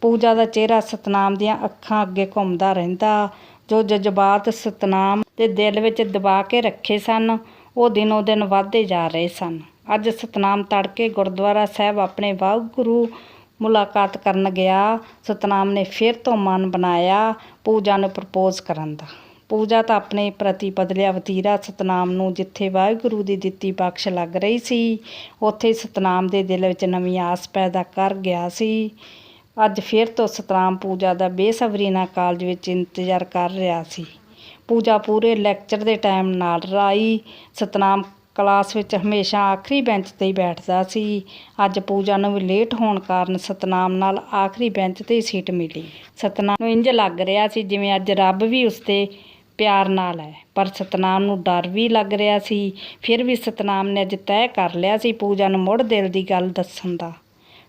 ਪੂਜਾ ਦਾ ਚਿਹਰਾ ਸਤਨਾਮ ਦੀਆਂ ਅੱਖਾਂ ਅੱਗੇ ਘੁੰਮਦਾ ਰਹਿੰਦਾ। ਜੋ ਜਜ਼ਬਾਤ ਸਤਨਾਮ ਦੇ ਦਿਲ ਵਿੱਚ ਦਬਾ ਕੇ ਰੱਖੇ ਸਨ, ਉਹ ਦਿਨੋ ਦਿਨ ਵਧਦੇ ਜਾ ਰਹੇ ਸਨ। ਅੱਜ ਸਤਨਾਮ ਤੜਕੇ ਗੁਰਦੁਆਰਾ ਸਾਹਿਬ ਆਪਣੇ ਵਾਹਿਗੁਰੂ ਮੁਲਾਕਾਤ ਕਰਨ ਗਿਆ। ਸਤਨਾਮ ਨੇ ਫਿਰ ਤੋਂ ਮਨ ਬਣਾਇਆ ਪੂਜਾ ਨੂੰ ਪ੍ਰਪੋਜ਼ ਕਰਨ ਦਾ। ਪੂਜਾ ਤਾਂ ਆਪਣੇ ਪ੍ਰਤੀ ਬਦਲਿਆ ਵਤੀਰਾ ਸਤਨਾਮ ਨੂੰ, ਜਿੱਥੇ ਵਾਹਿਗੁਰੂ ਦੀ ਦਿੱਤੀ ਬਖਸ਼ ਲੱਗ ਰਹੀ ਸੀ, ਉੱਥੇ ਸਤਨਾਮ ਦੇ ਦਿਲ ਵਿੱਚ ਨਵੀਂ ਆਸ ਪੈਦਾ ਕਰ ਗਿਆ ਸੀ। ਅੱਜ ਫਿਰ ਤੋਂ ਸਤਨਾਮ ਪੂਜਾ ਦਾ ਬੇਸਬਰੀ ਨਾਲ ਕਾਲਜ ਵਿੱਚ ਇੰਤਜ਼ਾਰ ਕਰ ਰਿਹਾ ਸੀ। ਪੂਜਾ ਪੂਰੇ ਲੈਕਚਰ ਦੇ ਟਾਈਮ ਨਾਲ ਰਾਈ, ਸਤਨਾਮ ਕਲਾਸ ਵਿੱਚ ਹਮੇਸ਼ਾ ਆਖਰੀ ਬੈਂਚ ਤੇ ਹੀ ਬੈਠਦਾ ਸੀ। ਅੱਜ ਪੂਜਾ ਨੂੰ ਵੀ ਲੇਟ ਹੋਣ ਕਾਰਨ ਸਤਨਾਮ ਨਾਲ ਆਖਰੀ ਬੈਂਚ ਤੇ ਹੀ ਸੀਟ ਮਿਲੀ। ਸਤਨਾਮ ਨੂੰ ਇੰਜ ਲੱਗ ਰਿਹਾ ਸੀ ਜਿਵੇਂ ਅੱਜ ਰੱਬ ਵੀ ਉਸ ਤੇ ਪਿਆਰ ਨਾਲ ਹੈ। ਪਰ ਸਤਨਾਮ ਨੂੰ ਡਰ ਵੀ ਲੱਗ ਰਿਹਾ ਸੀ। ਫਿਰ ਵੀ ਸਤਨਾਮ ਨੇ ਅੱਜ ਤੈਅ ਕਰ ਲਿਆ ਸੀ ਪੂਜਾ ਨੂੰ ਮੁੜ ਦਿਲ ਦੀ ਗੱਲ ਦੱਸਣ ਦਾ।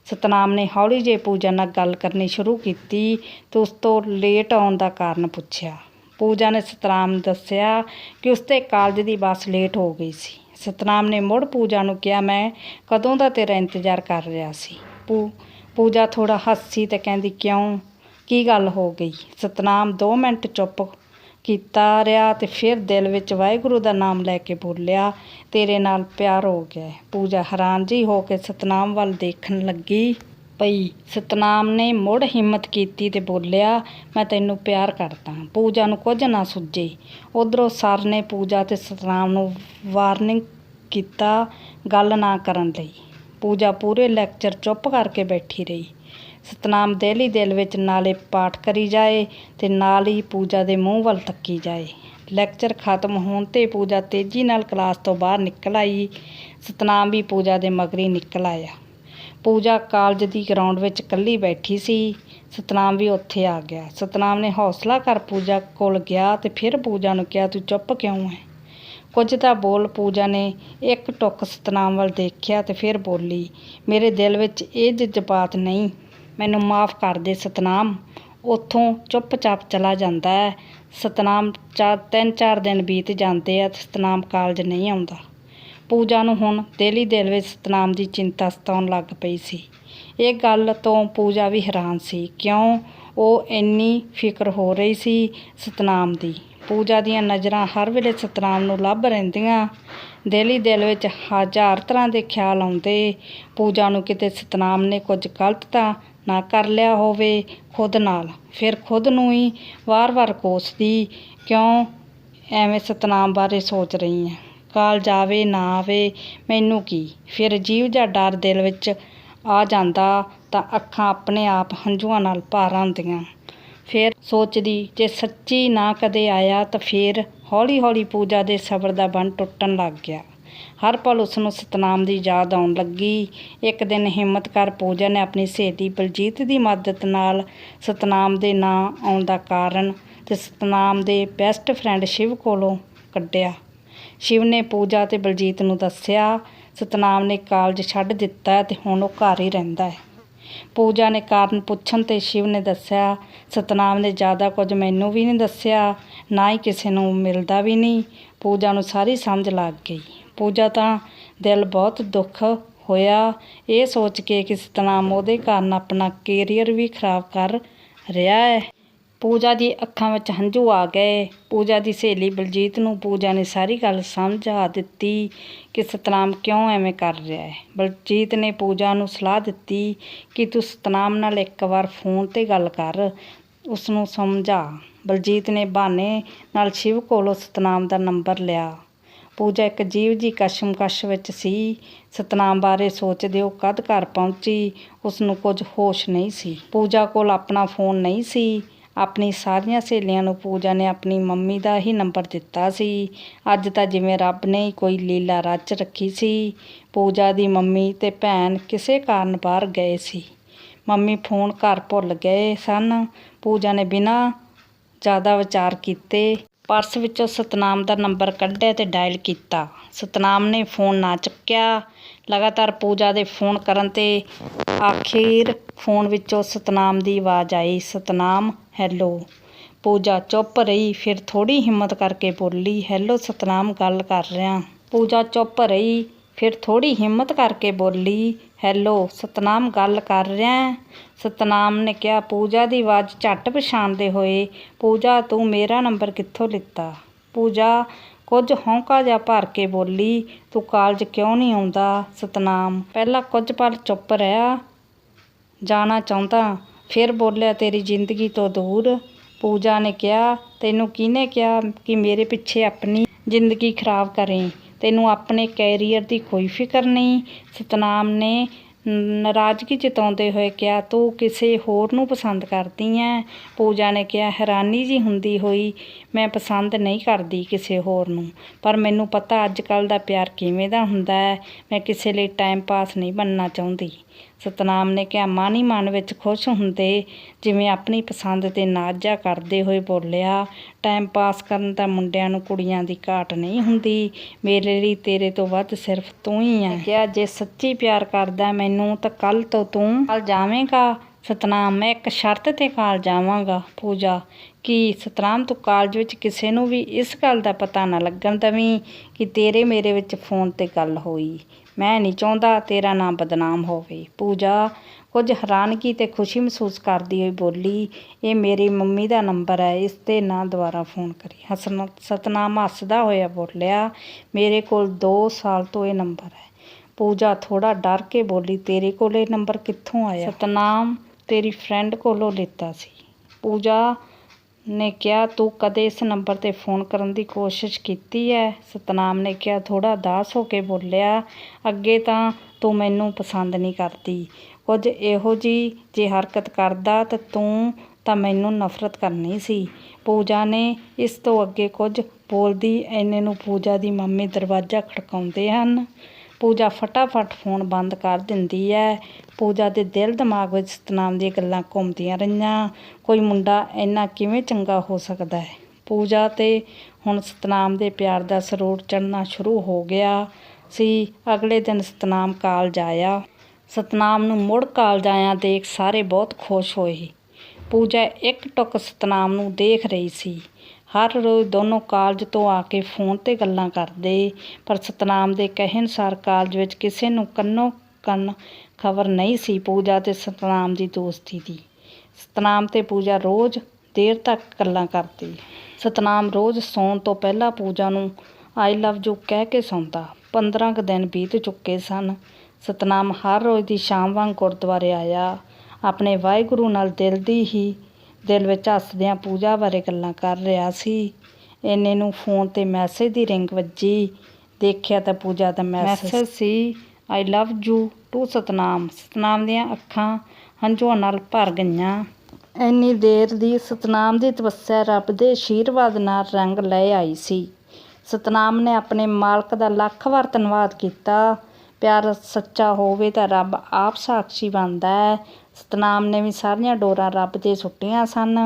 ਸਤਨਾਮ ਨੇ ਹੌਲੀ ਜੇ ਪੂਜਾ ਨਾਲ ਗੱਲ ਕਰਨੀ ਸ਼ੁਰੂ ਕੀਤੀ ਤੇ ਉਸ ਤੋਂ ਲੇਟ ਆਉਣ ਦਾ ਕਾਰਨ ਪੁੱਛਿਆ। ਪੂਜਾ ਨੇ ਸਤਨਾਮ ਨੂੰ ਦੱਸਿਆ ਕਿ ਉਸ ਤੇ ਕਾਲਜ ਦੀ ਬੱਸ ਲੇਟ ਹੋ ਗਈ ਸੀ। ਸਤਨਾਮ ਨੇ ਮੁੜ ਪੂਜਾ ਨੂੰ ਕਿਹਾ, ਮੈਂ ਕਦੋਂ ਦਾ ਤੇਰਾ ਇੰਤਜ਼ਾਰ ਕਰ ਰਿਹਾ ਸੀ? ਪੂ, ਪੂਜਾ ਥੋੜਾ ਹੱਸੀ ਤੇ ਕਹਿੰਦੀ, ਕਿਉਂ? ਕੀ ਗੱਲ ਹੋ ਗਈ? ਸਤਨਾਮ 2 ਮਿੰਟ ਚੁੱਪ ਕੀਤਾ ਰਿਹਾ ਅਤੇ ਫਿਰ ਦਿਲ ਵਿੱਚ ਵਾਹਿਗੁਰੂ ਦਾ ਨਾਮ ਲੈ ਕੇ ਬੋਲਿਆ, ਤੇਰੇ ਨਾਲ ਪਿਆਰ ਹੋ ਗਿਆ ਪੂਜਾ ਹੈਰਾਨ ਜੀ ਹੋ ਕੇ ਸਤਨਾਮ ਵੱਲ ਦੇਖਣ ਲੱਗੀ। ਪਈ ਸਤਨਾਮ ਨੇ ਮੁੜ ਹਿੰਮਤ ਕੀਤੀ ਤੇ ਬੋਲਿਆ, ਮੈਂ ਤੈਨੂੰ ਪਿਆਰ ਕਰਦਾ ਪੂਜਾ ਨੂੰ ਕੁਝ ਨਾ ਸੁੱਝੇ। ਉਧਰੋਂ ਸਰ ਨੇ ਪੂਜਾ ਤੇ ਸਤਨਾਮ ਨੂੰ ਵਾਰਨਿੰਗ ਕੀਤਾ, ਗੱਲ ਨਾ ਕਰਨ ਲਈ। ਪੂਜਾ ਪੂਰੇ ਲੈਕਚਰ ਚੁੱਪ ਕਰਕੇ ਬੈਠੀ ਰਹੀ। ਸਤਨਾਮ ਦਿਲ ਹੀ ਦਿਲ ਵਿੱਚ ਨਾਲੇ ਪਾਠ ਕਰੀ ਜਾਏ ਤੇ ਨਾਲ ਹੀ ਪੂਜਾ ਦੇ ਮੂੰਹ ਵੱਲ ਤੱਕੀ ਜਾਏ। ਲੈਕਚਰ ਖਤਮ ਹੋਣ ਤੇ ਪੂਜਾ ਤੇਜ਼ੀ ਨਾਲ ਕਲਾਸ ਤੋਂ ਬਾਹਰ ਨਿਕਲ ਆਈ। ਸਤਨਾਮ ਵੀ ਪੂਜਾ ਦੇ ਮਗਰੀ ਨਿਕਲ ਆਇਆ। ਪੂਜਾ ਕਾਲਜ ਦੀ ਗਰਾਊਂਡ ਵਿੱਚ ਇਕੱਲੀ ਬੈਠੀ ਸੀ। ਸਤਨਾਮ ਵੀ ਉੱਥੇ ਆ ਗਿਆ। ਸਤਨਾਮ ਨੇ ਹੌਸਲਾ ਕਰ ਪੂਜਾ ਕੋਲ ਗਿਆ ਤੇ ਫਿਰ ਪੂਜਾ ਨੂੰ ਕਿਹਾ, ਤੂੰ ਚੁੱਪ ਕਿਉਂ ਹੈ ਕੁਝ ਤਾਂ ਬੋਲ ਪੂਜਾ ਨੇ। ਇੱਕ ਟੁੱਕ ਸਤਨਾਮ ਵੱਲ ਦੇਖਿਆ ਤੇ ਫਿਰ ਬੋਲੀ, ਮੇਰੇ ਦਿਲ ਵਿੱਚ ਇਹ ਜਜ਼ਬਾਤ ਨਹੀਂ। ਮੈਨੂੰ ਮਾਫ ਕਰ ਦੇ ਸਤਨਾਮ। ਉੱਥੋਂ ਚੁੱਪਚਾਪ ਚਲਾ ਜਾਂਦਾ ਹੈ। ਸਤਨਾਮ ਚਾਰ ਤਿੰਨ ਚਾਰ ਦਿਨ ਬੀਤ ਜਾਂਦੇ ਆ, ਸਤਨਾਮ ਕਾਲਜ ਨਹੀਂ ਆਉਂਦਾ। ਪੂਜਾ ਨੂੰ ਹੁਣ ਦਿਲ ਹੀ ਦਿਲ ਵਿੱਚ ਸਤਨਾਮ ਦੀ ਚਿੰਤਾ ਸਤਾਉਣ ਲੱਗ ਪਈ ਸੀ। ਇਹ ਗੱਲ ਤੋਂ ਪੂਜਾ ਵੀ ਹੈਰਾਨ ਸੀ। ਕਿਉਂ? ਉਹ ਇੰਨੀ ਫਿਕਰ ਹੋ ਰਹੀ ਸੀ ਸਤਨਾਮ ਦੀ। ਪੂਜਾ ਦੀਆਂ ਨਜ਼ਰਾਂ ਹਰ ਵੇਲੇ ਸਤਨਾਮ ਨੂੰ ਲੱਭ ਰਹਿੰਦੀਆਂ। ਦਿਲ ਹੀ ਦਿਲ ਵਿੱਚ ਹਜ਼ਾਰ ਤਰ੍ਹਾਂ ਦੇ ਖਿਆਲ ਆਉਂਦੇ। ਪੂਜਾ ਨੂੰ ਕਿਤੇ ਸਤਨਾਮ ਨੇ ਕੁਝ ਗਲਤ ਤਾਂ ਨਾ ਕਰ ਲਿਆ ਹੋਵੇ ਖੁਦ ਨਾਲ। ਫਿਰ ਖੁਦ ਨੂੰ ਹੀ ਵਾਰ-ਵਾਰ ਕੋਸਦੀ, ਕਿਉਂ ਐਵੇਂ ਸਤਨਾਮ ਬਾਰੇ ਸੋਚ ਰਹੀ ਹਾਂ ਕਾਲਜ ਆਵੇ ਨਾ ਆਵੇ, ਮੈਨੂੰ ਕੀ? ਫਿਰ ਅਜੀਬ ਜਿਹਾ ਡਰ ਦਿਲ ਵਿੱਚ ਆ ਜਾਂਦਾ ਤਾਂ ਅੱਖਾਂ ਆਪਣੇ ਆਪ ਹੰਝੂਆਂ ਨਾਲ ਭਰ ਆਉਂਦੀਆਂ। ਫਿਰ ਸੋਚਦੀ, ਜੇ ਸੱਚੀ ਨਾ ਕਦੇ ਆਇਆ ਤਾਂ ਫਿਰ ਹੌਲੀ-ਹੌਲੀ ਪੂਜਾ ਦੇ ਸਬਰ ਦਾ ਬੰਨ ਟੁੱਟਣ ਲੱਗ ਗਿਆ। ਹਰ ਪਲ ਉਸ ਨੂੰ ਸਤਨਾਮ ਦੀ ਯਾਦ ਆਉਣ ਲੱਗੀ। ਇੱਕ ਦਿਨ ਹਿੰਮਤ ਕਰ ਪੂਜਾ ਨੇ ਆਪਣੀ ਸਹੇਲੀ ਬਲਜੀਤ ਦੀ ਮਦਦ ਨਾਲ ਸਤਨਾਮ ਦੇ ਨਾਂ ਆਉਣ ਦਾ ਕਾਰਨ ਤੇ ਸਤਨਾਮ ਦੇ ਬੈਸਟ ਫਰੈਂਡ ਸ਼ਿਵ ਕੋਲੋਂ ਕੱਢਿਆ। ਸ਼ਿਵ ਨੇ ਪੂਜਾ ਤੇ ਬਲਜੀਤ ਨੂੰ ਦੱਸਿਆ, ਸਤਨਾਮ ਨੇ ਕਾਲਜ ਛੱਡ ਦਿੱਤਾ ਤੇ ਹੁਣ ਉਹ ਘਰ ਹੀ ਰਹਿੰਦਾ ਹੈ। ਪੂਜਾ ਨੇ ਕਾਰਨ ਪੁੱਛਣ ਤੇ ਸ਼ਿਵ ਨੇ ਦੱਸਿਆ, ਸਤਨਾਮ ਨੇ ਜ਼ਿਆਦਾ ਕੁਝ ਮੈਨੂੰ ਵੀ ਨਹੀਂ ਦੱਸਿਆ, ਨਾ ਹੀ ਕਿਸੇ ਨੂੰ ਮਿਲਦਾ ਵੀ ਨਹੀਂ। ਪੂਜਾ ਨੂੰ ਸਾਰੀ ਸਮਝ ਲੱਗ ਗਈ। ਪੂਜਾ ਤਾਂ ਦਿਲ ਬਹੁਤ ਦੁੱਖ ਹੋਇਆ। ਇਹ ਸੋਚ ਕੇ ਕਿ ਸਤਨਾਮ ਉਹਦੇ ਕਾਰਨ ਆਪਣਾ ਕੈਰੀਅਰ ਵੀ ਖਰਾਬ ਕਰ ਰਿਹਾ ਹੈ। ਪੂਜਾ ਦੀ ਅੱਖਾਂ ਵਿੱਚ ਹੰਝੂ ਆ ਗਏ। ਪੂਜਾ ਦੀ ਸਹੇਲੀ ਬਲਜੀਤ ਨੂੰ ਪੂਜਾ ਨੇ ਸਾਰੀ ਗੱਲ ਸਮਝਾ ਦਿੱਤੀ। ਕਿ ਸਤਨਾਮ ਕਿਉਂ ਐਵੇਂ ਕਰ ਰਿਹਾ ਹੈ? ਬਲਜੀਤ ਨੇ ਪੂਜਾ ਨੂੰ ਸਲਾਹ ਦਿੱਤੀ ਕਿ ਤੂੰ ਸਤਨਾਮ ਨਾਲ ਇੱਕ ਵਾਰ ਫੋਨ ਤੇ ਗੱਲ ਕਰ। ਉਸ ਨੂੰ ਸਮਝਾ। ਬਲਜੀਤ ਨੇ ਬਹਾਨੇ ਨਾਲ ਸ਼ਿਵ ਕੋਲੋਂ ਸਤਨਾਮ ਦਾ ਨੰਬਰ ਲਿਆ। ਪੂਜਾ ਇੱਕ ਜੀਵ ਜੀ ਕਸ਼ਮਕਸ਼ ਵਿੱਚ ਸੀ। ਸਤਨਾਮ ਬਾਰੇ ਸੋਚਦੇ ਉਹ ਕਦ ਘਰ ਪਹੁੰਚੀ ਉਸ ਨੂੰ ਕੁਝ ਹੋਸ਼ ਨਹੀਂ ਸੀ। ਪੂਜਾ ਕੋਲ ਆਪਣਾ ਫੋਨ ਨਹੀਂ ਸੀ। ਆਪਣੀ ਸਾਰੀਆਂ ਸਹੇਲੀਆਂ ਨੂੰ ਪੂਜਾ ਨੇ ਆਪਣੀ ਮੰਮੀ ਦਾ ਹੀ ਨੰਬਰ ਦਿੱਤਾ ਸੀ। ਅੱਜ ਤਾਂ ਜਿਵੇਂ ਰੱਬ ਨੇ ਹੀ ਕੋਈ ਲੀਲਾ ਰਚ ਰੱਖੀ ਸੀ। ਪੂਜਾ ਦੀ ਮੰਮੀ ਤੇ ਭੈਣ ਕਿਸੇ ਕਾਰਨ ਬਾਹਰ ਗਏ ਸੀ। ਮੰਮੀ ਫੋਨ ਘਰ ਭੁੱਲ ਗਏ ਸਨ। ਪੂਜਾ ਨੇ ਬਿਨਾਂ ਜ਼ਿਆਦਾ ਵਿਚਾਰ ਕੀਤੇ ਪਰਸ ਵਿੱਚੋਂ ਸਤਨਾਮ ਦਾ ਨੰਬਰ ਕੱਢਿਆ ਤੇ ਡਾਇਲ ਕੀਤਾ। ਸਤਨਾਮ ਨੇ ਫੋਨ ਨਾ ਚੁੱਕਿਆ। ਲਗਾਤਾਰ ਪੂਜਾ ਦੇ ਫੋਨ ਕਰਨ ਤੇ ਆਖਿਰ ਫੋਨ ਵਿੱਚੋਂ ਸਤਨਾਮ ਦੀ ਆਵਾਜ਼ ਆਈ, ਸਤਨਾਮ ਹੈਲੋ ਪੂਜਾ ਚੁੱਪ ਰਹੀ, ਫਿਰ ਥੋੜੀ ਹਿੰਮਤ ਕਰਕੇ ਬੋਲੀ ਹੈਲੋ ਸਤਨਾਮ, ਗੱਲ ਕਰ ਰਿਹਾ। ਪੂਜਾ ਚੁੱਪ ਰਹੀ, ਫਿਰ ਥੋੜੀ ਹਿੰਮਤ ਕਰਕੇ ਬੋਲੀ ਹੈਲੋ, ਸਤਨਾਮ ਗੱਲ ਕਰ ਰਿਹਾ ਸਤਨਾਮ ਨੇ ਕਿਹਾ, ਪੂਜਾ ਦੀ ਆਵਾਜ਼ ਝੱਟ ਪਛਾਣਦੇ ਹੋਏ, ਪੂਜਾ ਤੂੰ ਮੇਰਾ ਨੰਬਰ ਕਿੱਥੋਂ ਲਿੱਤਾ? ਪੂਜਾ, ਕੁਝ ਹੌਂਕਾ ਜਿਹਾ ਭਰ ਕੇ ਬੋਲੀ, ਤੂੰ ਕਾਲਜ ਕਿਉਂ ਨਹੀਂ ਆਉਂਦਾ? ਸਤਨਾਮ, ਪਹਿਲਾਂ ਕੁਝ ਪਲ ਚੁੱਪ ਰਿਹਾ। ਜਾਣਾ ਚਾਹੁੰਦਾ, ਫਿਰ ਬੋਲਿਆ, ਤੇਰੀ ਜ਼ਿੰਦਗੀ ਤੋਂ ਦੂਰ। ਪੂਜਾ ਨੇ ਕਿਹਾ, ਤੈਨੂੰ ਕਿਹਨੇ ਕਿਹਾ ਕਿ ਮੇਰੇ ਪਿੱਛੇ ਆਪਣੀ ਜ਼ਿੰਦਗੀ ਖਰਾਬ ਕਰੇ? ਤੈਨੂੰ ਆਪਣੇ ਕੈਰੀਅਰ ਦੀ ਕੋਈ ਫਿਕਰ ਨਹੀਂ। ਸਤਨਾਮ ਨੇ ਨਾਰਾਜ਼ਗੀ ਜਤਾਉਂਦੇ ਹੋਏ ਕਿਹਾ, ਤੂੰ ਕਿਸੇ ਹੋਰ ਨੂੰ ਪਸੰਦ ਕਰਦੀ ਐ? ਪੂਜਾ ਨੇ ਕਿਹਾ, ਹੈਰਾਨੀ ਜੀ ਹੁੰਦੀ ਹੋਈ ਮੈਂ ਪਸੰਦ ਨਹੀਂ ਕਰਦੀ ਕਿਸੇ ਹੋਰ ਨੂੰ। ਪਰ ਮੈਨੂੰ ਪਤਾ ਅੱਜ ਕੱਲ ਦਾ ਪਿਆਰ ਕਿਵੇਂ ਦਾ ਹੁੰਦਾ ਹੈ। ਮੈਂ ਕਿਸੇ ਲਈ ਟਾਈਮ ਪਾਸ ਨਹੀਂ ਬਣਨਾ ਚਾਹੁੰਦੀ। ਸਤਨਾਮ ਨੇ ਕਿਹਾ, ਮਨ ਹੀ ਮਨ ਵਿੱਚ ਖੁਸ਼ ਹੁੰਦੇ ਜਿਵੇਂ ਆਪਣੀ ਪਸੰਦ ਤੇ ਨਾਜ਼ਾ ਕਰਦੇ ਹੋਏ ਬੋਲਿਆ। ਟਾਈਮ ਪਾਸ ਕਰਨ ਤਾਂ ਮੁੰਡਿਆਂ ਨੂੰ ਕੁੜੀਆਂ ਦੀ ਘਾਟ ਨਹੀਂ ਹੁੰਦੀ। ਮੇਰੇ ਲਈ ਤੇਰੇ ਤੋਂ ਵੱਧ ਸਿਰਫ ਤੂੰ ਹੀ ਹੈ। ਕਿਹਾ ਜੇ ਸੱਚੀ ਪਿਆਰ ਕਰਦਾ ਮੈਨੂੰ ਤਾਂ ਕੱਲ ਤੋਂ ਤੂੰ ਕੱਲ ਜਾਵੇਂਗਾ। ਸਤਨਾਮ, ਮੈਂ ਇੱਕ ਸ਼ਰਤ ਤੇ ਕਾਲ ਜਾਵਾਂਗਾ। ਪੂਜਾ, ਕਿ ਸਤਨਾਮ, ਤੂੰ ਕਾਲਜ ਵਿੱਚ ਕਿਸੇ ਨੂੰ ਵੀ ਇਸ ਗੱਲ ਦਾ ਪਤਾ ਨਾ ਲੱਗਣ ਦਵੀਂ ਕਿ ਤੇਰੇ ਮੇਰੇ ਵਿੱਚ ਫੋਨ ਤੇ ਗੱਲ ਹੋਈ। ਮੈਂ ਨਹੀਂ ਚਾਹੁੰਦਾ ਤੇਰਾ ਨਾਮ ਬਦਨਾਮ ਹੋਵੇ। ਪੂਜਾ ਕੁਝ ਹੈਰਾਨਗੀ ਤੇ ਖੁਸ਼ੀ ਮਹਿਸੂਸ ਕਰਦੀ ਹੋਈ ਬੋਲੀ ਇਹ ਮੇਰੀ ਮੰਮੀ ਦਾ ਨੰਬਰ ਹੈ ਇਸ ਤੇ ਨਾ ਦੁਬਾਰਾ ਫੋਨ ਕਰੀ। ਹਸਨ ਸਤਨਾਮ ਹੱਸਦਾ ਹੋਇਆ ਬੋਲਿਆ ਮੇਰੇ ਕੋਲ 2 ਸਾਲ ਤੋਂ ਇਹ ਨੰਬਰ ਹੈ। ਪੂਜਾ ਥੋੜਾ ਡਰ ਕੇ ਬੋਲੀ ਤੇਰੇ ਕੋਲ ਇਹ ਨੰਬਰ ਕਿੱਥੋਂ ਆਇਆ? ਸਤਨਾਮ ਤੇਰੀ ਫਰੈਂਡ ਕੋਲੋਂ ਲਿੱਤਾ ਸੀ। ਪੂਜਾ ਨੇ ਕਿਹਾ, ਤੂੰ ਕਦੇ ਇਸ ਨੰਬਰ ਤੇ ਫੋਨ ਕਰਨ ਦੀ ਕੋਸ਼ਿਸ਼ ਕੀਤੀ ਹੈ ਸਤਨਾਮ ਨੇ ਕਿਹਾ ਥੋੜਾ ਉਦਾਸ ਹੋ ਕੇ ਬੋਲਿਆ, ਅੱਗੇ ਤਾਂ ਤੂੰ ਮੈਨੂੰ ਪਸੰਦ ਨਹੀਂ ਕਰਦੀ। ਕੁਝ ਇਹੋ ਜੀ ਜੇ ਹਰਕਤ ਕਰਦਾ ਤਾਂ ਤੂੰ ਤਾਂ ਮੈਨੂੰ ਨਫ਼ਰਤ ਕਰਨੀ ਸੀ। ਪੂਜਾ ਨੇ ਇਸ ਤੋਂ ਅੱਗੇ ਕੁਝ ਬੋਲਦੀ ਐਨੇ ਨੂੰ ਪੂਜਾ ਦੀ ਮੰਮੀ ਦਰਵਾਜ਼ਾ ਖੜਕਾਉਂਦੇ ਹਨ। ਪੂਜਾ ਫਟਾਫਟ ਫੋਨ ਬੰਦ ਕਰ ਦਿੰਦੀ ਹੈ ਪੂਜਾ ਦੇ ਦਿਲ ਦਿਮਾਗ ਵਿੱਚ ਸਤਨਾਮ ਦੀਆਂ ਗੱਲਾਂ ਘੁੰਮਦੀਆਂ ਰਹੀਆਂ। ਕੋਈ ਮੁੰਡਾ ਇੰਨਾ ਕਿਵੇਂ ਚੰਗਾ ਹੋ ਸਕਦਾ ਹੈ ਪੂਜਾ ਤੇ ਹੁਣ ਸਤਨਾਮ ਦੇ ਪਿਆਰ ਦਾ ਸਰੋਵਰ ਚੜ੍ਹਨਾ ਸ਼ੁਰੂ ਹੋ ਗਿਆ। ਸੀ, ਅਗਲੇ ਦਿਨ ਸਤਨਾਮ ਕਾਲਜ ਆਇਆ। ਸਤਨਾਮ ਨੂੰ ਮੁੜ ਕਾਲਜ ਆਇਆ ਦੇਖ ਸਾਰੇ ਬਹੁਤ ਖੁਸ਼ ਹੋਏ। ਪੂਜਾ ਇੱਕ ਟੁਕ ਸਤਨਾਮ ਨੂੰ ਦੇਖ ਰਹੀ ਸੀ। ਹਰ ਰੋਜ਼ ਦੋਨੋਂ ਕਾਲਜ ਤੋਂ ਆ ਕੇ ਫੋਨ ਤੇ ਗੱਲਾਂ ਕਰਦੇ। ਪਰ ਸਤਨਾਮ ਦੇ ਕਹੇ ਅਨੁਸਾਰ ਕਾਲਜ ਵਿੱਚ ਕਿਸੇ ਨੂੰ ਕੰਨੋ ਕੰਨ ਖਬਰ ਨਹੀਂ ਸੀ ਪੂਜਾ ਤੇ ਸਤਨਾਮ ਦੀ ਦੋਸਤੀ ਦੀ। ਸਤਨਾਮ ਤੇ ਪੂਜਾ ਰੋਜ਼ ਦੇਰ ਤੱਕ ਗੱਲਾਂ ਕਰਦੀ। ਸਤਨਾਮ ਰੋਜ਼ ਸੌਣ ਤੋਂ ਪਹਿਲਾਂ ਪੂਜਾ ਨੂੰ ਆਈ ਲਵ ਯੂ ਕਹਿ ਕੇ ਸੌਂਦਾ। 15 ਕੁ ਦਿਨ ਬੀਤ ਚੁੱਕੇ ਸਨ। ਸਤਨਾਮ ਹਰ ਰੋਜ਼ ਦੀ ਸ਼ਾਮ ਵਾਂਗ ਗੁਰਦੁਆਰੇ ਆਇਆ। ਆਪਣੇ ਵਾਹਿਗੁਰੂ ਨਾਲ ਦਿਲ ਦੀ ਹੀ ਦਿਲ ਵਿੱਚ ਹੱਸਦਿਆਂ ਪੂਜਾ ਬਾਰੇ ਗੱਲਾਂ ਕਰ ਰਿਹਾ ਸੀ। ਇੰਨੇ ਨੂੰ ਫੋਨ ਤੇ ਮੈਸੇਜ ਦੀ ਰਿੰਗ ਵੱਜੀ। ਦੇਖਿਆ ਤਾਂ ਪੂਜਾ ਦਾ message C I love you too Satnam. Satnam ਦੀਆਂ ਅੱਖਾਂ ਹੰਝੂਆਂ ਨਾਲ ਭਰ ਗਈਆਂ। ਇੰਨੀ ਦੇਰ ਦੀ ਸਤਨਾਮ ਦੀ ਤਪੱਸਿਆ ਰੱਬ ਦੇ ਆਸ਼ੀਰਵਾਦ ਨਾਲ ਰੰਗ ਲੈ ਆਈ ਸੀ। ਸਤਨਾਮ ਨੇ ਆਪਣੇ ਮਾਲਕ ਦਾ ਲੱਖ ਵਾਰ ਧੰਨਵਾਦ ਕੀਤਾ। ਪਿਆਰ ਸੱਚਾ ਹੋਵੇ ਤਾਂ ਰੱਬ ਆਪ ਸਾਖੀ ਬਣਦਾ ਹੈ। ਸਤਨਾਮ ਨੇ ਵੀ ਸਾਰੀਆਂ ਡੋਰਾਂ ਰੱਬ ਤੇ ਸੁੱਟੀਆਂ ਸਨ।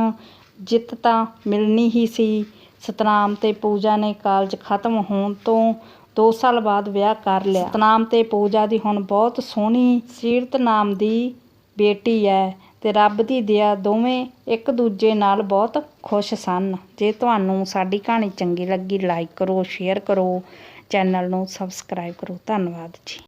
ਜਿੱਤ ਤਾਂ ਮਿਲਣੀ ਹੀ ਸੀ। ਸਤਨਾਮ ਤੇ ਪੂਜਾ ਨੇ ਕਾਲਜ ਖਤਮ ਹੋਣ ਤੋਂ 2 ਸਾਲ ਬਾਅਦ ਵਿਆਹ ਕਰ ਲਿਆ। ਸਤਨਾਮ ਤੇ ਪੂਜਾ ਦੀ ਹੁਣ ਬਹੁਤ ਸੋਹਣੀ ਸੀਰਤ ਨਾਮ ਦੀ ਬੇਟੀ ਹੈ ਤੇ ਰੱਬ ਦੀ ਦਇਆ ਦੋਵੇਂ ਇੱਕ ਦੂਜੇ ਨਾਲ ਬਹੁਤ ਖੁਸ਼ ਸਨ। ਜੇ ਤੁਹਾਨੂੰ ਸਾਡੀ ਕਹਾਣੀ ਚੰਗੀ ਲੱਗੀ ਲਾਈਕ ਕਰੋ ਸ਼ੇਅਰ ਕਰੋ ਚੈਨਲ ਨੂੰ ਸਬਸਕ੍ਰਾਈਬ ਕਰੋ। ਧੰਨਵਾਦ ਜੀ।